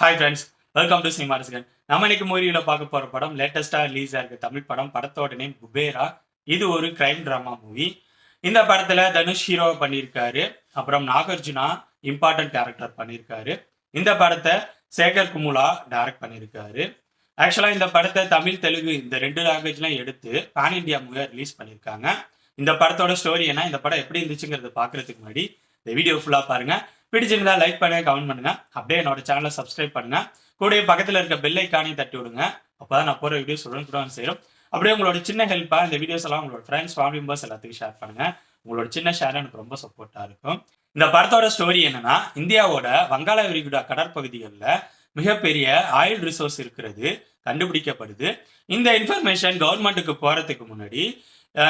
Hi friends welcome to cinema Rasigan நம்ம இன்னைக்கு மூவியில் பார்க்க போகிற படம் லேட்டஸ்ட்டாக ரிலீஸ் இருக்க தமிழ் படம். படத்தோட நேம் குபேரா. இது ஒரு கிரைம் ட்ராமா மூவி இந்த படத்துல தனுஷ் ஹீரோவை பண்ணியிருக்காரு. அப்புறம் நாகார்ஜுனா இம்பார்ட்டன்ட் கேரக்டர் பண்ணியிருக்காரு. இந்த படத்தை சேகர் குமுலா டைரக்ட் பண்ணியிருக்காரு. ஆக்சுவலா இந்த படத்தை தமிழ் தெலுங்கு இந்த ரெண்டு லாங்குவேஜ்லாம் எடுத்து பேன் இந்தியா மூவியாக ரிலீஸ் பண்ணியிருக்காங்க. இந்த படத்தோட ஸ்டோரி என்ன? இந்த படம் எப்படி இருந்துச்சுங்கிறத பார்க்குறதுக்கு முன்னாடி இந்த வீடியோ ஃபுல்லாக பாருங்க. பிடிச்சிருந்தா லைக் பண்ணுங்க கமெண்ட் பண்ணுங்க. அப்படியே என்னோட சேனலை சப்ஸ்கிரைப் பண்ணுங்க. கூடவே பக்கத்தில் இருக்க பெல் ஐக்கானையும் தட்டி விடுங்க. அப்போதான் நான் போற வீடியோஸ் உடனுக்குடன் சேரும். அப்படியே உங்களோட சின்ன ஹெல்ப்பா இந்த வீடியோஸ் எல்லாம் உங்களோட ஃப்ரெண்ட்ஸ் ஃபேமிலி மெம்பர்ஸ் எல்லாத்துக்கும் ஷேர் பண்ணுங்க. உங்களோட சின்ன ஷேர் எனக்கு ரொம்ப சப்போர்ட்டா இருக்கும். இந்த படத்தோட ஸ்டோரி என்னன்னா இந்தியாவோட வங்காள விரிகுடா கடற்பகுதிகளில் மிகப்பெரிய ஆயில் ரிசோர்ஸ் இருக்கிறது கண்டுபிடிக்கப்படுது. இந்த இன்ஃபர்மேஷன் கவர்மெண்ட்டுக்கு போறதுக்கு முன்னாடி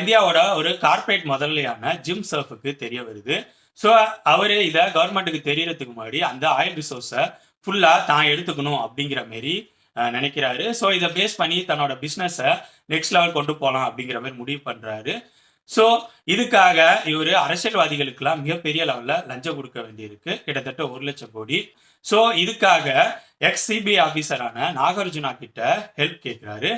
இந்தியாவோட ஒரு கார்ப்பரேட் முதலையான ஜிம் சர்ஃபுக்கு தெரிய வருது. ஸோ அவர் இதை கவர்மெண்ட்டுக்கு தெரியறதுக்கு முன்னாடி அந்த ஆயில் ரிசோர்ஸை ஃபுல்லாக தான் எடுத்துக்கணும் அப்படிங்கிற மாரி நினைக்கிறாரு. ஸோ இதை பேஸ் பண்ணி தன்னோட பிஸ்னஸை நெக்ஸ்ட் லெவல் கொண்டு போகலாம் அப்படிங்கிற மாதிரி முடிவு பண்ணுறாரு ஸோ இதுக்காக இவர் அரசியல்வாதிகளுக்கெல்லாம் மிகப்பெரிய லெவலில் லஞ்சம் கொடுக்க வேண்டியிருக்கு. கிட்டத்தட்ட ஒரு லட்சம் கோடி. ஸோ இதுக்காக எக்ஸ் சிபிஐ ஆஃபீஸரான நாகார்ஜுனா கிட்ட ஹெல்ப் கேட்குறாரு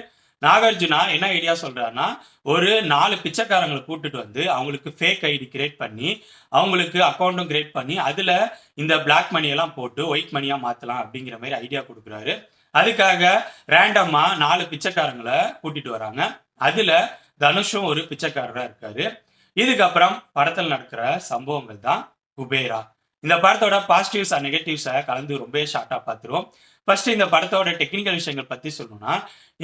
நாகார்ஜுனா என்ன ஐடியா சொல்றாருன்னா ஒரு நாலு பிச்சைக்காரங்களை கூட்டிட்டு வந்து அவங்களுக்கு ஃபேக் ஐடி கிரியேட் பண்ணி அவங்களுக்கு அக்கௌண்ட்டும் கிரியேட் பண்ணி அதுல இந்த பிளாக் மணியெல்லாம் போட்டு ஒயிட் மணியா மாத்தலாம் அப்படிங்கிற மாதிரி ஐடியா கொடுக்குறாரு. அதுக்காக ரேண்டமா நாலு பிச்சைக்காரங்களை கூட்டிட்டு வராங்க. அதுல தனுஷும் ஒரு பிச்சைக்காரராக இருக்காரு. இதுக்கப்புறம் படத்தில் நடக்கிற சம்பவங்கள் தான் குபேரா. இந்த படத்தோட பாசிட்டிவ்ஸ் அண்ட் நெகட்டிவ்ஸை கலந்து ரொம்ப ஷார்ட்டாக பார்த்துருவோம். ஃபர்ஸ்ட் இந்த படத்தோட டெக்னிக்கல் விஷயங்கள் பற்றி சொல்லணும்னா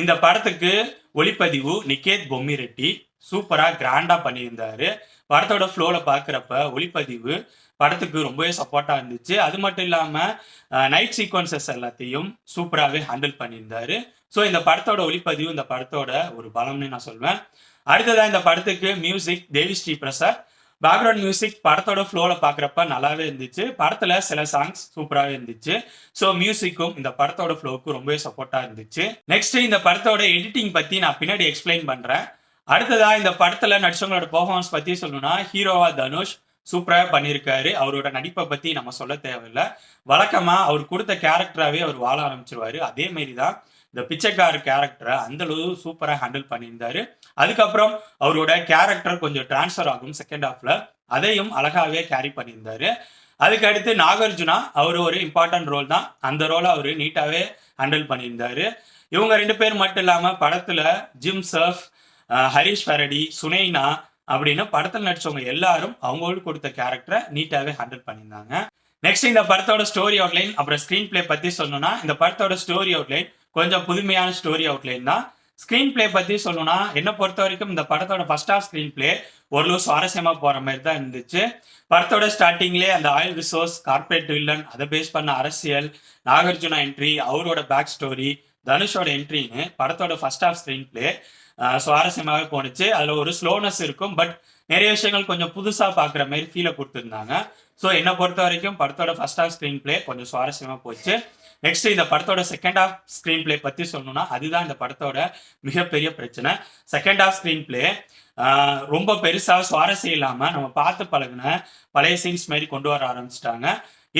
இந்த படத்துக்கு ஒளிப்பதிவு நிகேத் பொம்மி ரெட்டி சூப்பராக கிராண்டாக பண்ணியிருந்தாரு. படத்தோட ஃப்ளோவில் பார்க்குறப்ப ஒளிப்பதிவு படத்துக்கு ரொம்பவே சப்போர்ட்டாக இருந்துச்சு. அது மட்டும் இல்லாமல் நைட் சீக்வன்சஸ் எல்லாத்தையும் சூப்பராகவே ஹேண்டில் பண்ணியிருந்தாரு. ஸோ இந்த படத்தோட ஒளிப்பதிவு இந்த படத்தோட ஒரு பலம்னு நான் சொல்வேன். அடுத்ததாக இந்த படத்துக்கு music Devi Sri Prasad background music படத்தோட ஃப்ளோவில் பார்க்குறப்ப நல்லாவே இருந்துச்சு. படத்தில் சில சாங்ஸ் சூப்பராகவே இருந்துச்சு. ஸோ மியூசிக்கும் இந்த படத்தோட ஃப்ளோவுக்கு ரொம்பவே சப்போர்ட்டாக இருந்துச்சு. நெக்ஸ்ட் இந்த படத்தோட எடிட்டிங் பற்றி நான் பின்னாடி எக்ஸ்பிளைன் பண்ணுறேன் அடுத்ததா இந்த படத்தில் நடிச்சவங்களோட பெர்ஃபார்மன்ஸ் பற்றி சொல்லணும்னா ஹீரோவா தனுஷ் சூப்பராக பண்ணியிருக்காரு அவரோட நடிப்பை பற்றி நம்ம சொல்ல தேவையில்லை. வழக்கமாக அவர் கொடுத்த கேரக்டராகவே அவர் வாழ ஆரம்பிச்சிருவாரு. அதே மாரி தான் இந்த பிச்சைக்கார் கேரக்டரை அந்த அளவு சூப்பராக ஹேண்டில் பண்ணியிருந்தாரு. அதுக்கப்புறம் அவரோட கேரக்டர் கொஞ்சம் டிரான்ஸ்ஃபர் ஆகும் செகண்ட் ஹாஃப்ல அதையும் அழகாவே கேரி பண்ணியிருந்தாரு. அதுக்கு அடுத்து நாகார்ஜுனா அவர் ஒரு இம்பார்ட்டன்ட் ரோல் தான். அந்த ரோலை அவர் நீட்டாகவே ஹேண்டில் பண்ணியிருந்தாரு. இவங்க ரெண்டு பேர் மட்டும் இல்லாமல் படத்தில் ஜிம் சர்ஃப் அஹ், ஹரிஷ் ஃபரடி சுனைனா அப்படின்னு படத்தில் நடிச்சவங்க எல்லாரும் அவங்களுக்கு கொடுத்த கேரக்டரை நீட்டாகவே ஹேண்டில் பண்ணியிருந்தாங்க. நெக்ஸ்ட் இந்த படத்தோட ஸ்டோரி அவுட்லைன் அப்புறம் ஸ்க்ரீன் பிளே பற்றி சொல்லணும்னா இந்த படத்தோட ஸ்டோரி அவுட்லைன் கொஞ்சம் புதுமையான ஸ்டோரி அவுட்லைன் தான். ஸ்க்ரீன் பிளே பத்தி சொல்லணும்னா என்ன பொறுத்த வரைக்கும் இந்த படத்தோட ஃபர்ஸ்ட் ஆஃப் ஸ்க்ரீன் பிளே ஓரளவு சுவாரஸ்யமா போற மாதிரி தான் இருந்துச்சு. படத்தோட ஸ்டார்டிங்லேயே அந்த ஆயில் ரிசோர்ஸ் கார்பரேட் வில்லன் அதை பேஸ் பண்ண அரசியல் நாகார்ஜுனா என்ட்ரி அவரோட பேக் ஸ்டோரி தனுஷோட என்ட்ரின்னு படத்தோட ஃபர்ஸ்ட் ஆஃப் ஸ்க்ரீன் பிளே சுவாரஸ்யமாகவே போணுச்சு. அதுல ஒரு ஸ்லோனஸ் இருக்கும் பட் நிறைய விஷயங்கள் கொஞ்சம் புதுசா பாக்குற மாதிரி ஃபீலை கொடுத்துருந்தாங்க. ஸோ என்னை பொறுத்த வரைக்கும் படத்தோட ஃபர்ஸ்ட் ஆஃப் ஸ்க்ரீன் பிளே கொஞ்சம் சுவாரஸ்யமா போச்சு. நெக்ஸ்ட் இந்த படத்தோட செகண்ட் ஆஃப் ஸ்க்ரீன் பிளே பத்தி சொல்லணும்னா அதுதான் இந்த படத்தோட மிகப்பெரிய பிரச்சனை. செகண்ட் ஆஃப் ஸ்க்ரீன் பிளே ரொம்ப பெருசாக சுவாரஸ்யம் இல்லாமல் நம்ம பார்த்து பழகின பழைய சீன்ஸ் மாதிரி கொண்டு வர ஆரம்பிச்சிட்டாங்க.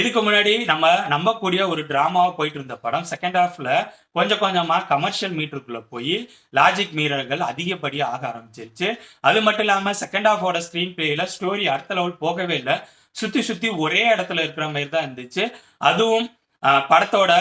இதுக்கு முன்னாடி நம்ம நம்பக்கூடிய ஒரு டிராமாவா போயிட்டு இருந்த படம் செகண்ட் ஹாஃப்ல கொஞ்சம் கொஞ்சமா கமர்ஷியல் மீட்டருக்குள்ள போய் லாஜிக் மீறல்கள் அதிகப்படியாக ஆக ஆரம்பிச்சிருச்சு. அது மட்டும் இல்லாம செகண்ட் ஹாஃபோட ஸ்கிரீன் பிளேல ஸ்டோரி அடுத்த லெவல் போகவே இல்லை. சுத்தி சுத்தி ஒரே இடத்துல இருக்கிற மாதிரி தான் இருந்துச்சு. அதுவும் படத்தோட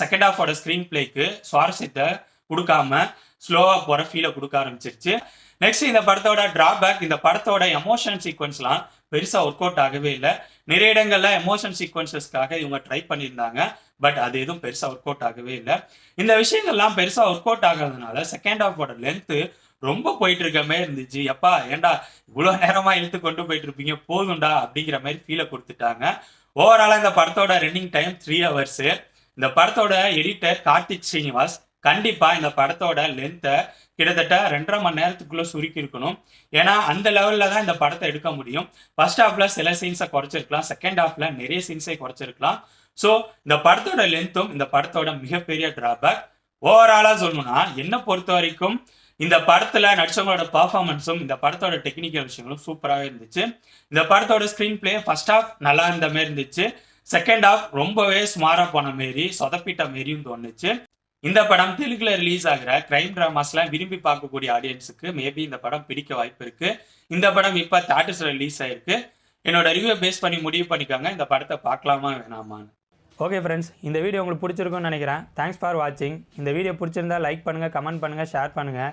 செகண்ட் ஹாஃபோட ஸ்கிரீன் பிளேக்கு சுவாரஸ்யத்தை கொடுக்காம ஸ்லோவாக போகிற ஃபீலை கொடுக்க ஆரம்பிச்சிருச்சு. நெக்ஸ்ட் இந்த படத்தோட டிராபேக் இந்த படத்தோட எமோஷன் சீக்வன்ஸ்லாம் பெருசாக ஒர்க் அவுட் ஆகவே இல்லை. நிறைய இடங்கள்ல எமோஷன் சீக்வன்சஸ்க்காக இவங்க ட்ரை பண்ணியிருந்தாங்க. பட் அது எதுவும் பெருசாக ஒர்க் அவுட் ஆகவே இல்லை. இந்த விஷயங்கள்லாம் பெருசாக ஒர்க் அவுட் ஆகாதனால செகண்ட் ஹாஃபோட லென்த்து ரொம்ப போயிட்டு இருக்க மாதிரி இருந்துச்சு. எப்பா ஏன்டா இவ்வளோ நேரமா இழுத்து கொண்டு போயிட்டு இருப்பீங்க போதும்டா அப்படிங்கிற மாதிரி ஃபீலை கொடுத்துட்டாங்க. ஓவராலா இந்த படத்தோட ரன்னிங் டைம் த்ரீ ஹவர்ஸ் இந்த படத்தோட எடிட்டர் கார்த்திக் ஸ்ரீனிவாஸ் கண்டிப்பா இந்த படத்தோட லென்த்தை கிட்டத்தட்ட ரெண்டரை மணி நேரத்துக்குள்ள சுருக்கி இருக்கணும். ஏன்னா அந்த லெவல்ல தான் இந்த படத்தை எடுக்க முடியும். ஃபர்ஸ்ட் ஹாஃப்ல சில சீன்ஸை குறைச்சிருக்கலாம். செகண்ட் ஹாஃப்ல நிறைய சீன்ஸை குறைச்சிருக்கலாம். ஸோ இந்த படத்தோட லென்த்தும் இந்த படத்தோட மிகப்பெரிய டிராபேக் ஓவராலாக சொல்லணும்னா என்ன பொறுத்த வரைக்கும் இந்த படத்துல நடிச்சவங்களோட பர்ஃபார்மன்ஸும் இந்த படத்தோட டெக்னிக்கல் விஷயங்களும் சூப்பராகவே இருந்துச்சு. இந்த படத்தோட ஸ்க்ரீன் பிளே ஃபர்ஸ்ட் ஹாஃப் நல்லா இருந்த மாதிரி இருந்துச்சு. செகண்ட் ஹாஃப் ரொம்பவே சுமாரா போன மாரி சொதப்பிட்ட மாரியும் தோணுச்சு. இந்த படம் தெலுங்குல ரிலீஸ் ஆகிற கிரைம் டிராமாஸ்லாம் விரும்பி பார்க்கக்கூடிய ஆடியன்ஸுக்கு மேபி இந்த படம் பிடிக்க வாய்ப்பு இருக்கு. இந்த படம் இப்ப தேட்டர்ஸ்ல ரிலீஸ் ஆயிருக்கு. என்னோட ரிவ்யூ பேஸ் பண்ணி முடிவு பண்ணிக்கோங்க. இந்த படத்தை பார்க்கலாமா வேணாமான்னு. ஓகே ஃப்ரெண்ட்ஸ் இந்த வீடியோ உங்களுக்கு பிடிச்சிருக்கும்னு நினைக்கிறேன். தேங்க்ஸ் ஃபார் வாட்சிங் இந்த வீடியோ பிடிச்சிருந்தா லைக் பண்ணுங்கள் கமெண்ட் பண்ணுங்கள் ஷேர் பண்ணுங்கள்